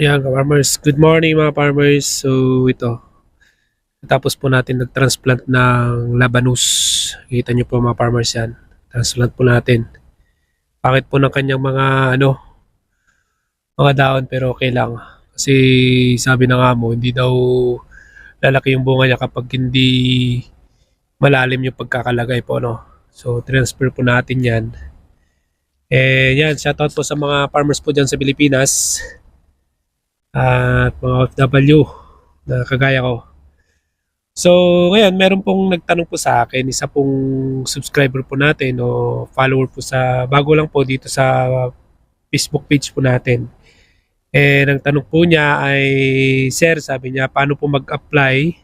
Yan, farmers. Good morning mga farmers. So, ito. Tapos po natin nag-transplant ng labanus. Kita nyo po mga farmers yan. Transplant po natin. Pangit po ng kanyang mga ano, mga daon pero okay lang. Kasi sabi na nga mo, hindi daw lalaki yung bunga niya kapag hindi malalim yung pagkakalagay po. No? So, transfer po natin yan. Eh, yan, shoutout po sa mga farmers po dyan sa Pilipinas at mga OFW na kagaya ko. So, ngayon, meron pong nagtanong po sa akin, isa pong subscriber po natin o follower po sa, bago lang po dito sa Facebook page po natin. Eh, ang tanong po niya ay, Sir, sabi niya, paano po mag-apply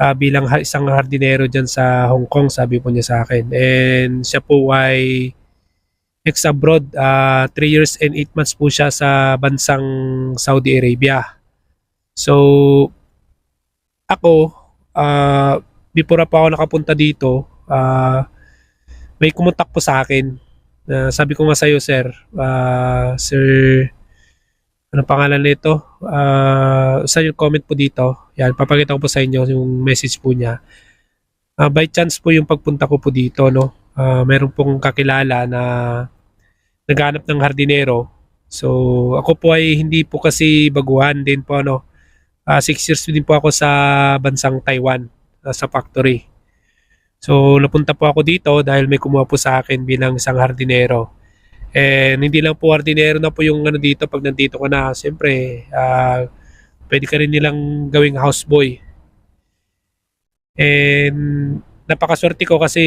ah, bilang isang hardinero dyan sa Hong Kong, sabi po niya sa akin. And siya po ay ex-abroad, 3 years and 8 months po siya sa bansang Saudi Arabia. So, ako, ah, before pa ako nakapunta dito, ah, may kumontak po sa akin. na sabi ko nga sa'yo, sir, ah, sir, ano pangalan nito? Ah, sa yung comment po dito. Yan, papakita ko po sa inyo yung message po niya. Ah, by chance po yung pagpunta ko po dito, no? Ah, meron pong kakilala na naghanap ng hardinero. So, ako po ay hindi po kasi baguhan din po, ano. Ah, six years din po ako sa bansang Taiwan, ah, sa factory. So, napunta po ako dito dahil may kumuha po sa akin bilang isang hardinero. And hindi lang po hardinero na po yung ano dito pag nandito ka na. Siyempre, ah, pwede ka rin nilang gawing houseboy. And napakaswerte ko kasi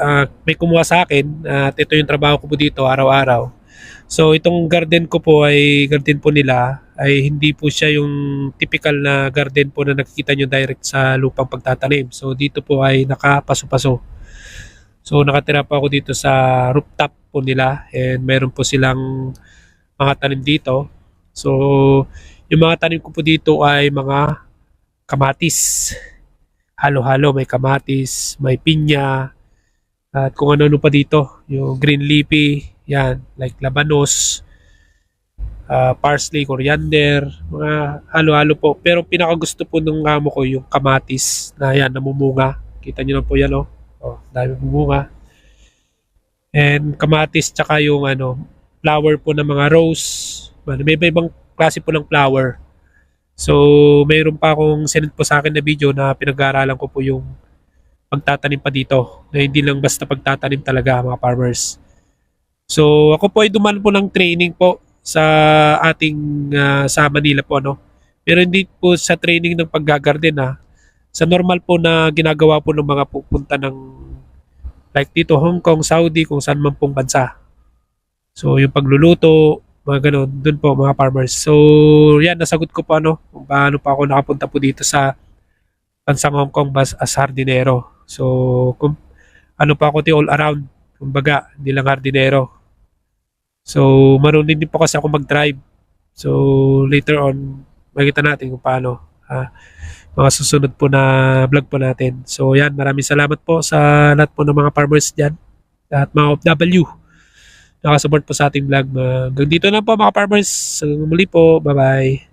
ah, may kumuha sa akin at ito yung trabaho ko po dito araw-araw. So itong garden ko po ay garden po nila ay hindi po siya yung typical na garden po na nakikita nyo direct sa lupang pagtatanim. So dito po ay nakapaso-paso. So nakatira po ako dito sa rooftop po nila and meron po silang mga tanim dito. So yung mga tanim ko po dito ay mga kamatis. Halo-halo, may kamatis, may pinya, at kung ano-ano pa dito. Yung green leafy, yan, like labanos, ah, parsley, coriander, mga halo-halo po. Pero pinakagusto po ng amo ko yung kamatis na yan, namumunga. Kita nyo na po yan, oh. Oh, dami bumunga. And kamatis tsaka yung ano, flower po ng mga rose. Ano, May iba ibang klase po ng flower. So, mayroon pa akong sinend po sa akin na video na pinag-aaralan ko po yung pagtatanim pa dito. Na hindi lang basta pagtatanim talaga mga farmers. So, ako po ay duman po ng training po sa ating ah, sa Manila po ano. Pero hindi po sa training ng paggagarden ha. Sa normal po na ginagawa po ng mga pupunta ng like dito Hong Kong, Saudi, kung saan man pong bansa. So, yung pagluluto, mga ganun, dun po mga farmers. So, yan, nasagot ko po ano, kung paano pa ako nakapunta po dito sa bansang Hong Kong as hardinero. So, kung ano pa ako ti all around, kumbaga, hindi lang hardinero. So, marunong din po kasi ako mag-drive. So, later on, makita natin kung paano. ah, mga susunod po na vlog po natin. So, yan, maraming salamat po sa lahat po ng mga farmers dyan at mga OFW nakasupport po sa ating vlog. Hanggang dito na po mga farmers. Hanggang muli po. Bye-bye.